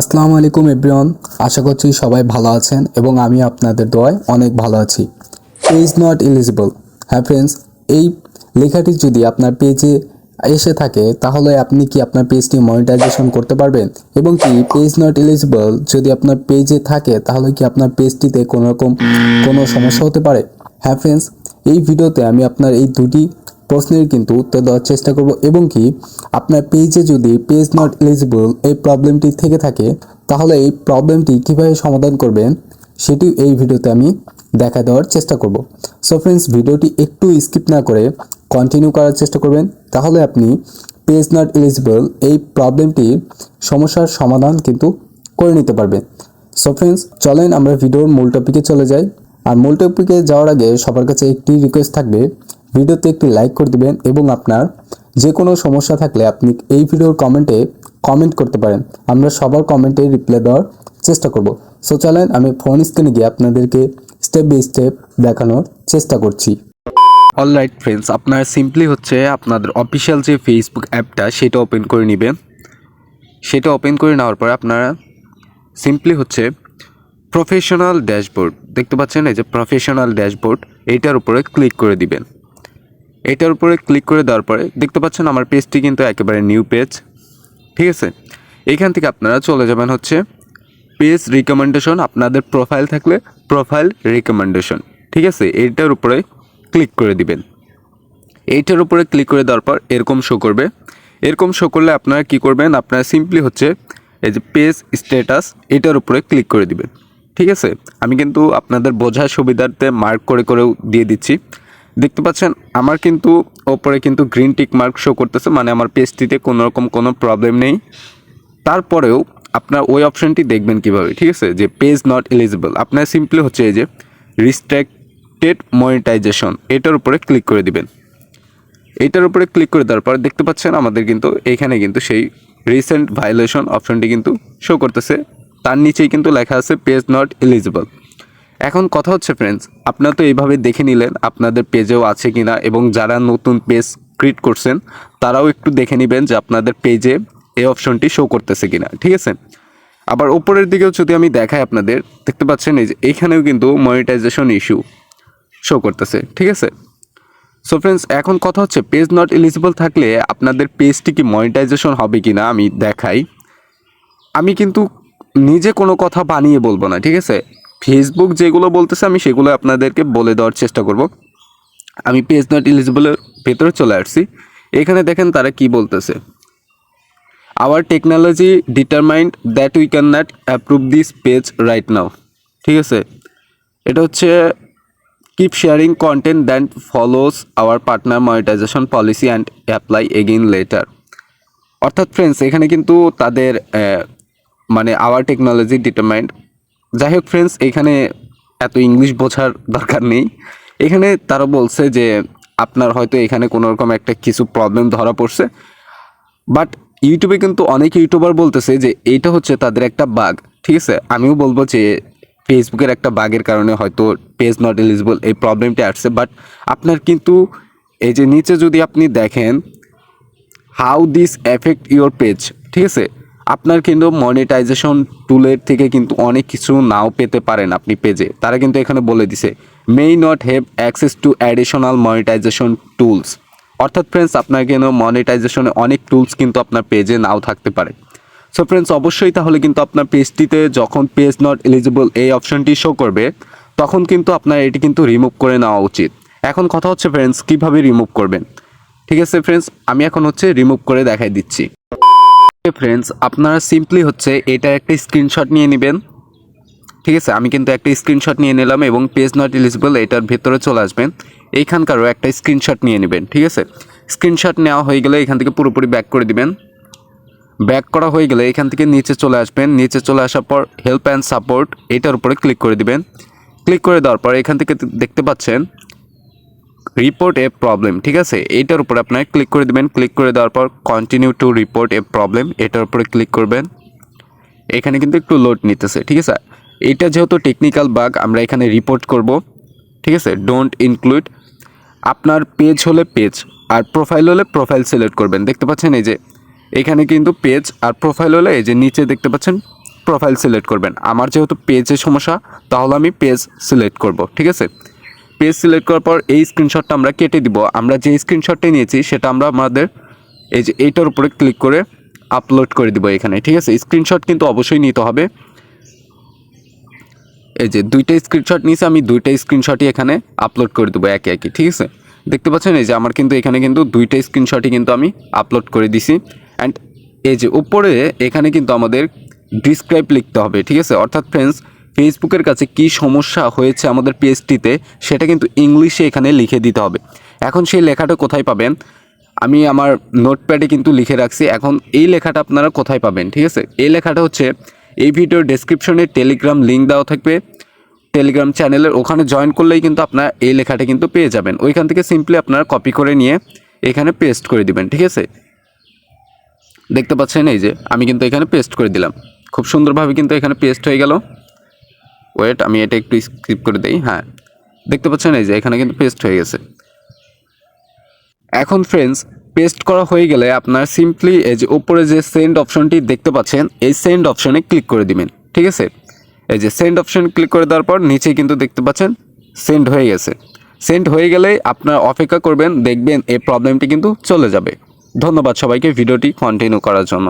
আসসালামু আলাইকুম, এভরিওয়ান। আশা করছি সবাই ভালো আছেন এবং আমি আপনাদের দোয়ায় অনেক ভালো আছি। পেজ নট এলিজিবল হ্যাঁ ফ্রেন্ডস এই লেখাটি যদি আপনার পেজে এসে থাকে, তাহলে আপনি কি আপনার পেজটি মনিটাইজেশন করতে পারবেন? এবং কি পেজ নট এলিজিবল যদি আপনার পেজে থাকে, তাহলে কি আপনার পেজটিতে কোনো রকম কোনো সমস্যা হতে পারে? হ্যাঁ ফ্রেন্ডস এই ভিডিওতে আমি আপনার এই দুটি প্রশ্নের কিন্তু উত্তর দেওয়ার চেষ্টা করব এবং কি আপনার পেজে যদি পেজ নট এলিজিবল এই প্রবলেমটি থেকে থাকে, তাহলে এই প্রবলেমটি কীভাবে সমাধান করবেন সেটি এই ভিডিওতে আমি দেখা দেওয়ার চেষ্টা করব। সো ফ্রেন্ডস ভিডিওটি একটু স্কিপ না করে কন্টিনিউ করার চেষ্টা করবেন, তাহলে আপনি পেজ নট এলিজিবল এই প্রবলেমটির সমস্যার সমাধান কিন্তু করে নিতে পারবেন। সো ফ্রেন্ডস চলেন আমরা ভিডিওর মূল টপিকে চলে যাই। আর মূল টপিকে যাওয়ার আগে সবার কাছে একটি রিকোয়েস্ট থাকবে ভিডিওতে একটি লাইক করে দিবেন এবং আপনার যে কোনো সমস্যা থাকলে আপনি এই ভিডিওর কমেন্টে কমেন্ট করতে পারেন। আমরা সবার কমেন্টে রিপ্লাই দেওয়ার চেষ্টা করব। সো চলেন আমি ফোন স্ক্রিনে গিয়ে আপনাদেরকে স্টেপ বাই স্টেপ দেখানোর চেষ্টা করছি। অলরাইট ফ্রেন্ডস আপনার সিম্পলি হচ্ছে আপনাদের অফিসিয়াল যে ফেসবুক অ্যাপটা সেটা ওপেন করে নেবেন। সেটা ওপেন করে নেওয়ার পর আপনারা সিম্পলি হচ্ছে প্রফেশনাল ড্যাশবোর্ড দেখতে পাচ্ছেন এই যে প্রফেশনাল ড্যাশবোর্ড এইটার উপরে ক্লিক করে দিবেন। এটার উপরে ক্লিক করে দেওয়ার পরে দেখতে পাচ্ছেন আমার পেজটি কিন্তু একেবারে নিউ পেজ ঠিক আছে? এইখান থেকে আপনারা চলে যাবেন হচ্ছে পেজ রিকমেন্ডেশন আপনাদের প্রোফাইল থাকলে প্রোফাইল রিকমেন্ডেশন ঠিক আছে? এইটার উপরে ক্লিক করে দিবেন। এইটার উপরে ক্লিক করে দেওয়ার পর এরকম শো করবে। এরকম শো করলে আপনারা কি করবেন? আপনারা সিম্পলি হচ্ছে এই যে পেজ স্ট্যাটাস এটার উপরে ক্লিক করে দিবেন। ঠিক আছে? আমি কিন্তু আপনাদের বোঝার সুবিধার্থে মার্ক করে করেও দিয়ে দিচ্ছি। দেখতে পাচ্ছেন, আমার কিন্তু ওপরে কিন্তু গ্রিন টিক মার্ক শো করতেছে মানে আমার পেজটিতে কোনো রকম কোনো প্রবলেম নেই। তারপরেও আপনার ওই অপশনটি দেখবেন কীভাবে, ঠিক আছে? যে পেজ নট এলিজিবল আপনার সিম্পলি হচ্ছে এই যে রিস্ট্রিক্টেড মনিটাইজেশন এটার উপরে ক্লিক করে দিবেন। এটার উপরে ক্লিক করে দেওয়ার পর দেখতে পাচ্ছেন, আমাদের কিন্তু এখানে কিন্তু সেই রিসেন্ট ভায়োলেশন অপশনটি কিন্তু শো করতেছে। তার নিচেই কিন্তু লেখা আছে পেজ নট এলিজিবল এখন কথা হচ্ছে ফ্রেন্ডস আপনারা তো এইভাবে দেখে নিলেন আপনাদের পেজেও আছে কিনা এবং যারা নতুন পেজ ক্রিয়েট করছেন, তারাও একটু দেখে নেবেন যে আপনাদের পেজে এই অপশনটি শো করতেছে কিনা, ঠিক আছে? আবার উপরের দিকেও যদি আমি দেখাই আপনাদের, দেখতে পাচ্ছেন এই যে এইখানেও কিন্তু মনিটাইজেশন ইস্যু শো করতেছে, ঠিক আছে? সো ফ্রেন্ডস এখন কথা হচ্ছে পেজ নট এলিজিবল থাকলে আপনাদের পেজটি কি মনিটাইজেশন হবে কি না আমি দেখাই। আমি কিন্তু নিজে কোনো কথা বানিয়ে বলব না, ঠিক আছে? ফেসবুক যেগুলো বলতেছে, আমি সেগুলো আপনাদেরকে বলে দেওয়ার চেষ্টা করব। আমি পেজ নট এলিজিবলের ভেতরে চলে আসছি। এখানে দেখেন তারা কি বলতেছে। Our technology determined that we can not approve this page right now ঠিক আছে? এটা হচ্ছে keep sharing content than follows our partner monetization policy and apply again later অর্থাৎ ফ্রেন্ডস এখানে কিন্তু তাদের মানে আওয়ার টেকনোলজি ডিটারমাইন্ড যাই হোক ফ্রেন্ডস এখানে এত ইংলিশ বোঝার দরকার নেই। এখানে তারা বলছে যে, আপনার হয়তো এখানে কোনো রকম একটা কিছু প্রবলেম ধরা পড়ছে। বাট ইউটিউবে কিন্তু অনেক ইউটিউবার বলতেছে যে, এইটা হচ্ছে তাদের একটা বাগ ঠিক আছে? আমিও বলব যে ফেসবুকের একটা বাগের কারণে হয়তো পেজ নট এলিজিবল এই প্রবলেমটি আসছে। বাট আপনার কিন্তু এই যে নিচে যদি আপনি দেখেন how this effect your page ঠিক আছে? আপনার কিন্তু মনিটাইজেশন টুলের থেকে কিন্তু অনেক কিছু নাও পেতে পারেন আপনি পেজে তারা কিন্তু এখানে বলে দিছে may not have access to additional monetization tools অর্থাৎ ফ্রেন্ডস আপনার কিন্তু মনিটাইজেশনে অনেক টুলস কিন্তু আপনার পেজে নাও থাকতে পারে। সো ফ্রেন্ডস অবশ্যই তাহলে কিন্তু আপনার পেজটিতে যখন পেজ নট এলিজিবল এই অপশনটি শো করবে, তখন কিন্তু আপনার এটি কিন্তু রিমুভ করে নেওয়া উচিত। এখন কথা হচ্ছে ফ্রেন্ডস কীভাবে রিমুভ করবেন? ঠিক আছে ফ্রেন্ডস আমি এখন হচ্ছে রিমুভ করে দেখাই দিচ্ছি। ফ্রেন্ডস আপনারা সিম্পলি হচ্ছে এটার একটা স্ক্রিনশট নিয়ে নেবেন। ঠিক আছে? আমি কিন্তু একটা স্ক্রিনশট নিয়ে নিলাম এবং পেজ নট এলিজিবল এটার ভেতরে চলে আসবেন। এইখানকারও একটা স্ক্রিনশট নিয়ে নেবেন, ঠিক আছে? স্ক্রিনশট নেওয়া হয়ে গেলে এখান থেকে পুরোপুরি ব্যাক করে দিবেন। ব্যাক করা হয়ে গেলে এখান থেকে নিচে চলে আসবেন। নিচে চলে আসার পর হেল্প অ্যান্ড সাপোর্ট এটার উপরে ক্লিক করে দিবেন। ক্লিক করে দেওয়ার পর এখান থেকে দেখতে পাচ্ছেন রিপোর্ট এ প্রবলেম ঠিক আছে? এইটার উপরে আপনারা ক্লিক করে দেবেন। ক্লিক করে দেওয়ার পর continue to report a problem এটার উপরে ক্লিক করবেন। এখানে কিন্তু একটু লোড নিতেছে, ঠিক আছে? এটা যেহেতু টেকনিক্যাল বাগ আমরা এখানে রিপোর্ট করব, ঠিক আছে? ডোন্ট ইনক্লুড আপনার পেজ হলে পেজ আর প্রোফাইল হলে প্রোফাইল সিলেক্ট করবেন। দেখতে পাচ্ছেন এই যে, এখানে কিন্তু পেজ আর প্রোফাইল হলে এই যে নিচে দেখতে পাচ্ছেন প্রোফাইল সিলেক্ট করবেন। আমার যেহেতু পেজের সমস্যা, তাহলে আমি পেজ সিলেক্ট করব, ঠিক আছে? পেজ সিলেক্ট করার পর এই স্ক্রিনশটটা আমরা কেটে দিব। আমরা যে স্ক্রিনশটটা নিয়েছি, সেটা আমরা আমাদের এই যে এইটার উপরে ক্লিক করে আপলোড করে দিব এখানে, ঠিক আছে? স্ক্রিনশট কিন্তু অবশ্যই নিতে হবে। এই যে দুইটা স্ক্রিনশট নিয়েছি, আমি দুইটা স্ক্রিনশটই এখানে আপলোড করে দেবো একে একে, ঠিক আছে? দেখতে পাচ্ছেন? এই যে আমার কিন্তু এখানে কিন্তু দুইটা স্ক্রিনশটই কিন্তু আমি আপলোড করে দিছি। অ্যান্ড এই যে উপরে এখানে কিন্তু আমাদের ডিসক্রাইব লিখতে হবে, ঠিক আছে? অর্থাৎ ফ্রেন্ডস ফেসবুকের কাছে কি সমস্যা হয়েছে আমাদের পেজটিতে সেটা কিন্তু ইংলিশে এখানে লিখে দিতে হবে। এখন সেই লেখাটা কোথায় পাবেন? আমি আমার নোটপ্যাডে কিন্তু লিখে রাখছি। এখন এই লেখাটা আপনারা কোথায় পাবেন, ঠিক আছে? এই লেখাটা হচ্ছে এই ভিডিওর ডেসক্রিপশনে টেলিগ্রাম লিঙ্ক দেওয়া থাকবে। টেলিগ্রাম চ্যানেলের ওখানে জয়েন করলেই কিন্তু আপনার এই লেখাটা কিন্তু পেয়ে যাবেন। ওইখান থেকে সিম্পলি আপনারা কপি করে নিয়ে এখানে পেস্ট করে দিবেন, ঠিক আছে? দেখতে পাচ্ছেন এই যে, আমি কিন্তু এখানে পেস্ট করে দিলাম। খুব সুন্দরভাবে কিন্তু এখানে পেস্ট হয়ে গেল। ওয়েট আমি এটা একটু স্ক্রিপ করে দিই হ্যাঁ। দেখতে পাচ্ছেন এই যে, এখানে কিন্তু পেস্ট হয়ে গেছে। এখন ফ্রেন্ডস পেস্ট করা হয়ে গেলে আপনার সিম্পলি এই যে উপরে যে সেন্ড অপশনটি দেখতে পাচ্ছেন, এই সেন্ড অপশনে ক্লিক করে দিবেন, ঠিক আছে? এই যে সেন্ড অপশন ক্লিক করে দেওয়ার পর নিচে কিন্তু দেখতে পাচ্ছেন সেন্ড হয়ে গেছে। সেন্ড হয়ে গেলে আপনার অপেক্ষা করবেন, দেখবেন এই প্রবলেমটি কিন্তু চলে যাবে। ধন্যবাদ সবাইকে ভিডিওটি কন্টিনিউ করার জন্য।